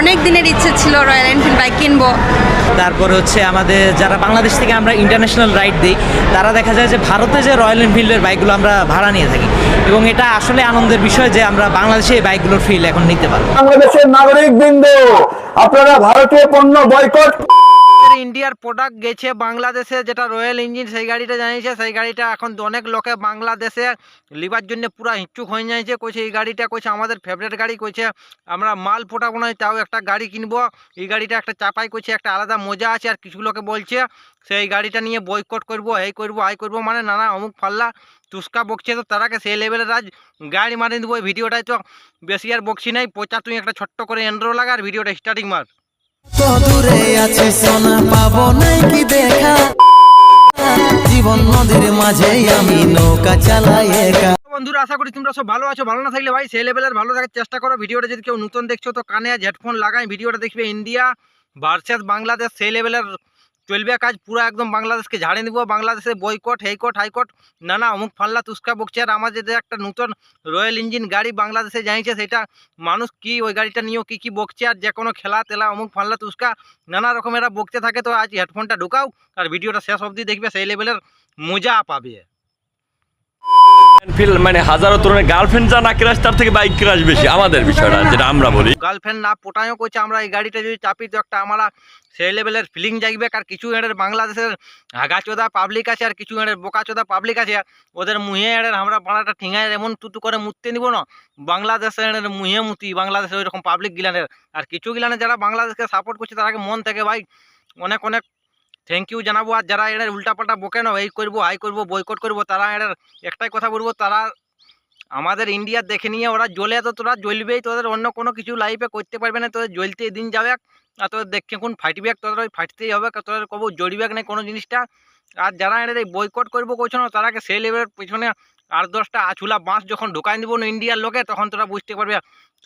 অনেক দিনের ইচ্ছে ছিল রয়্যাল এনফিল্ড বাইক কিনবো। তারপরে হচ্ছে আমাদের যারা বাংলাদেশ থেকে আমরা ইন্টারন্যাশনাল রাইড দিই তারা দেখা যায় যে ভারতে যে রয়্যাল এনফিল্ডের বাইকগুলো আমরা ভাড়া নিয়ে থাকি। এবং এটা আসলে আনন্দের বিষয় যে আমরা বাংলাদেশে এই বাইকগুলোর ফিল এখন নিতে পারব। বাংলাদেশের নাগরিক বৃন্দ আপনারা ভারতীয় পণ্য বয়কট ইন্ডিয়ার প্রোডাক্ট গেছে বাংলাদেশে, যেটা রয়্যাল ইঞ্জিন সেই গাড়িটা জানিয়েছে। সেই গাড়িটা এখন অনেক লোকে বাংলাদেশে লিবার জন্য পুরো হিচ্ছুক হয়ে যাইছে। কইছে, এই গাড়িটা কইছে, আমাদের ফেভারিট গাড়ি কইছে। আমরা মাল ফোটাবো না, তাও একটা গাড়ি কিনবো। এই গাড়িটা একটা চাপাই কইছে, একটা আলাদা মজা আছে। আর কিছু লোকে বলছে, সেই গাড়িটা নিয়ে বয়কট করব, এই করব, আই করব। মানে নানা অমুক ফাল্লা তুস্কা বকছে। তো তারাকে সেই লেভেলের আজ গাড়ি মারিয়ে দেবো এই ভিডিওটাই তো বেশি আর বকছি নাই, পচা তুই একটা ছোট্ট করে এন্ড্রো লাগা আর ভিডিওটা স্টার্টিং মার। তো দূরে আছি, সোনা পাবো নাই দেখা? জীবন নদীর মাঝে আমি নৌকা চালাই একা। বন্ধুরা, আশা করি তোমরা সব ভালো আছো, ভালো না থাকলে ভাই সেই লেভেলের ভালো থাকার চেষ্টা করো। ভিডিওটা যদি কেউ নতুন দেখছ, তো কানে হেডফোন লাগাই। ভিডিওটা দেখবে ইন্ডিয়া ভার্সেস বাংলাদেশ সেই লেভেলের চলবে কাজ, পুরো একদম বাংলাদেশকে ঝাড়ে দিব বাংলাদেশে বয়কট হেইকট হাইকট নানা অমুক ফাল্লা তুস্কা বকছে। আর আমাদের যে একটা নতুন রয়্যাল ইঞ্জিন গাড়ি বাংলাদেশে যাইছে, সেটা মানুষ কি ওই গাড়িটা নিয়েও কি কি বকছে? আর যে কোনো খেলা তেলা অমুক ফাল্লা তুস্কা নানা রকম এরা বকতে থাকে, তো আজ হেডফোনটা ঢুকাও, আর ভিডিওটা শেষ অবধি দেখবে, সেই লেভেলের মজা পাবে। ফিল মানে হাজারো তরুণের গার্লফ্রেন্ড যা না ক্রাশ তার থেকে বাইক ক্রাশ বেশি, আমাদের বিষয়টা যেটা আমরা বলি। গার্লফ্রেন্ড না পোটায়ও করছে, আমরা এই গাড়িটা যদি চাপি তো একটা আমরা সেই লেভেলের ফিলিং জাগবে, আর কিছু এদের বাংলাদেশের হাগাচোদা পাবলিক আছে, আর কিছু এদের বোকাচোদা পাবলিক আছে, ওদের মুহে এদের আমরা পাড়াটা ঠিঙায় এমন তুতু করে মুততে নিব না। বাংলাদেশের মুহে মুতি, বাংলাদেশের ওইরকম পাবলিক গিলানের, আর কিছু গিলানের যারা বাংলাদেশকে সাপোর্ট করছে তারাকে মন থেকে ভাই, অনেক অনেক থ্যাংক ইউ জানাব। আর যারা এদের উল্টাপাল্টা বকে না এই করব হাই করব বয়কট করব, তারা এদের একটাই কথা বলব, তারা আমাদের ইন্ডিয়া দেখে নিয়ে ওরা জ্বলে তো তোরা জ্বলবেই, তোদের অন্য কোনো কিছু লাইফে করতে পারবে না, তোদের জ্বলতে দিন যাবে। আর তোদের দেখে কোন ফাটবে তোদের ওই ফাটতেই হবে, তোদের কবু জড়িবে না কোনো জিনিসটা। আর যারা এদের এই বয়কট করব করছ না, তারাকে সেই লেভেলের পিছনে আর দশটা আছুলা বাঁশ যখন ঢোকাই দিব না ইন্ডিয়ার লোকে, তখন তোরা বুঝতে পারবে।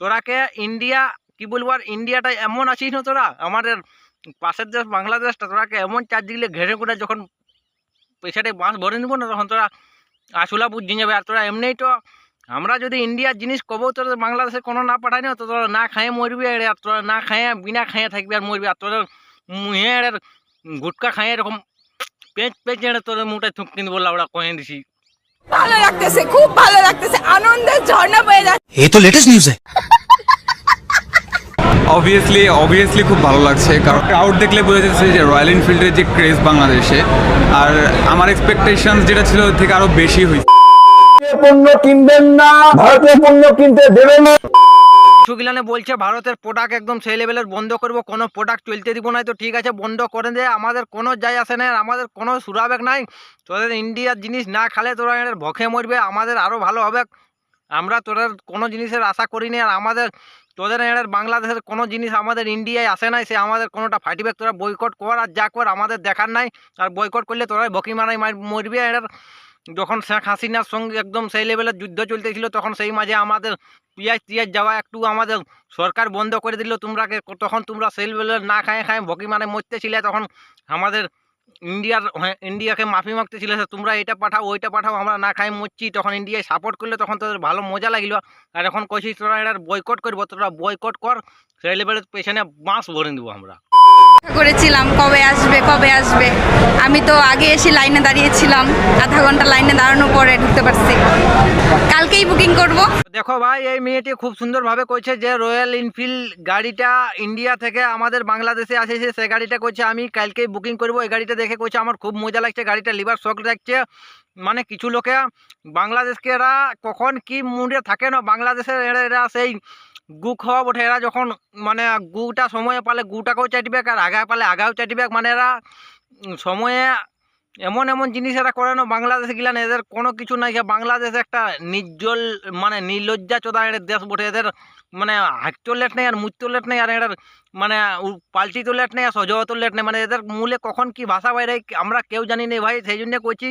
তোরাকে ইন্ডিয়া কি বলব আর ইন্ডিয়াটা এমন আছিস না তোরা? আমাদের পাশের দেশ বাংলাদেশটা তোরাকে এমন চারদিকে ঘেরে করে যখন পেছাটে বাঁশ ভরে নিব না তখন তোরা আশুলা বুঝে যাবে। আর তোরা এমনিই তো আমরা যদি ইন্ডিয়ার জিনিস কবো তোরা বাংলাদেশে কোনো না পাঠাই না তো তোরা না খাইয়ে মরবি আর তোরা না খাইয়ে বিনা খাইয়ে থাকবি আর মরবি। আর তোরা মুহে আর গুটকা খাইয়ে এরকম পেঁচ পেঁচ এড়ে তোর মুটায় থুক কিন্তু বললাম ওরা কয়ে দিছি। ভালো লাগতেছে খুব ভালো লাগতেছে আনন্দের ঝর্ণা বয়ে যাচ্ছে। এই তো লেটেস্ট নিউজ অবভিয়াসলি অবভিয়াসলি খুব ভালো লাগছে কারণ ক্রাউড দেখলে বোঝা যাচ্ছে যে রয়্যাল এনফিল্ডের যে ক্রেজ বাংলাদেশে আর আমার এক্সপেকটেশন যেটা ছিল ওর থেকে আরও বেশি হয়েছে। পণ্য কিনবেন না ভারতীয় পণ্য কিনতে দেবেন না। কিছু গিলানে বলছে ভারতের প্রোডাক্ট একদম সেই লেভেলের বন্ধ করব কোনো প্রোডাক্ট চলতে দিব না তো ঠিক আছে বন্ধ করে দে আমাদের কোনো যায় আসে না আর আমাদের কোনো সুরাবেক নাই তোদের ইন্ডিয়ার জিনিস না খালে তোরা এদের ভখে মরবে আমাদের আরও ভালো হবে আমরা তোদের কোনো জিনিসের আশা করিনি আর আমাদের তোদের এদের বাংলাদেশের কোনো জিনিস আমাদের ইন্ডিয়ায় আসে নাই, সে আমাদের কোনোটা ফাটিবে তোরা বয়কট কর আর যা কর আমাদের দেখার নাই। আর বয়কট করলে তোরা বকি মারাই মার, মরবে। এদের যখন শেখ হাসিনার সঙ্গে একদম সেই লেভেলের যুদ্ধ চলতেছিল, তখন সেই মাঝে আমাদের পিঁয়াজ টিয়াজ যাওয়া একটু আমাদের সরকার বন্ধ করে দিল তোমরাকে। তখন তোমরা সেই লেভেলের না খায় খায় বকি মানে মরতেছিলে, তখন আমাদের ইন্ডিয়ার হ্যাঁ, ইন্ডিয়াকে মাফি মাগতে ছিল তোমরা এটা পাঠাও ওইটা পাঠাও আমরা না খাই মরছি। তখন ইন্ডিয়ায় সাপোর্ট করলে তখন তোদের ভালো মজা লাগিল। আর এখন কইছিস তোরা এটার বয়কট করব তোরা বয়কট কর সেই লেভেলের পেছনে বাঁশ ভরে দেবো আমরা। করেছিলাম কবে আসবে কবে আসবে। আমি তো আগে এসে লাইনে দাঁড়িয়েছিলাম, আধা ঘণ্টা লাইনে দাঁড়ানোর পরে ঢুকতে পারছি। কালকেই বুকিং করব। দেখো ভাই, এই মেয়েটি খুব সুন্দরভাবে কইছে যে রয়্যাল এনফিল্ড গাড়িটা ইন্ডিয়া থেকে আমাদের বাংলাদেশে আসেছে। সে গাড়িটা কইছে, আমি কালকেই বুকিং করব। এই গাড়িটা দেখে কইছে, আমার খুব মজা লাগছে গাড়িটা, লিভার শক লাগছে। মানে কিছু লোকে, বাংলাদেশকে এরা কখন কি মুডে থাকে না, বাংলাদেশের এরা সেই গু খাওয়া বটে এরা যখন মানে গুটা সময়ে পালে গুটাকেও চাটবে আর আগা পালে আগাও চাটবে মানে এরা সময়ে এমন এমন জিনিস এরা করে না, বাংলাদেশ গিলান এদের কোনো কিছু নাই। বাংলাদেশ একটা নির্জল মানে নির্লজ্জা চোদা এদের দেশ বটে। এদের মানে হাঁকতেও লেট নেই আর মুচতেও লেট নেই আর এদের মানে পাল্টিতেও লেট নেই আর সজগতেও লেট নেই। মানে এদের মূলে কখন কি ভাষা বাইরে, আমরা কেউ জানি না ভাই। সেই জন্য কইছি,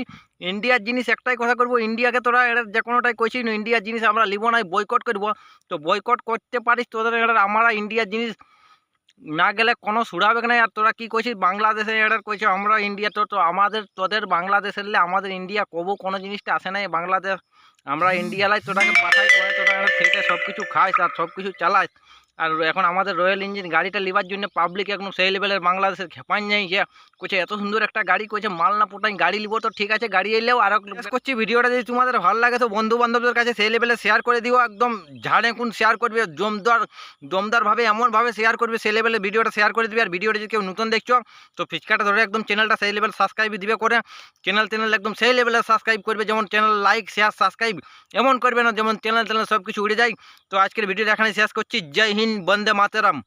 ইন্ডিয়ার জিনিস একটাই কথা করব, ইন্ডিয়াকে তোরা এদের যে কোনোটাই কইছি না, ইন্ডিয়ার জিনিস আমরা লিব নাই বয়কট করব। তো বয়কট করতে পারিস তোদের এদের আমরা ইন্ডিয়ার জিনিস না গেলে কোনো সুরাবেক নাই। আর তোরা কী করছিস বাংলাদেশে এটার কইছে, আমরা ইন্ডিয়া, তো তো, আমাদের, তোদের বাংলাদেশের আমাদের ইন্ডিয়া কবু কোনো জিনিসটা আসে নাই। বাংলাদেশ, আমরা ইন্ডিয়ালাই তোরাকে পাঠাই করে তোরা সেটা সব কিছু খাইস আর সব কিছু চালাইস। আর এখন আমাদের রয়্যাল ইঞ্জিন গাড়িটা লিবার জন্য পাবলিক একদম সেই লেভেলের বাংলাদেশের খেপান যাই যে কইছে এত সুন্দর একটা গাড়ি কইছে মাল না পোটাই গাড়ি লিবো তো ঠিক আছে গাড়ি এলেও আর করছি ভিডিওটা যদি তোমাদের ভালো লাগে তো বন্ধু বান্ধবদের কাছে সেই লেভেলে শেয়ার করে দিও একদম ঝাড়ে কোন শেয়ার করবে জমদার দমদারভাবে এমনভাবে শেয়ার করবে সেই লেভেলে ভিডিওটা শেয়ার করে দিবে। আর ভিডিওটা যদি কেউ নতুন দেখছ তো ফিচকাটা ধরে একদম চ্যানেলটা সেই লেভেল সাবস্ক্রাইব দিবে করে। চ্যানেল চ্যানেল একদম সেই লেভেলে সাবস্ক্রাইব করবে যেমন চ্যানেল লাইক শেয়ার সাবস্ক্রাইব এমন করবে না যেমন চ্যানেল চ্যানেল সব কিছু উড়ে যায়। তো আজকের ভিডিওটা এখানে শেষ করছি। জয় হিন্দ। বন্দে মাতেরাম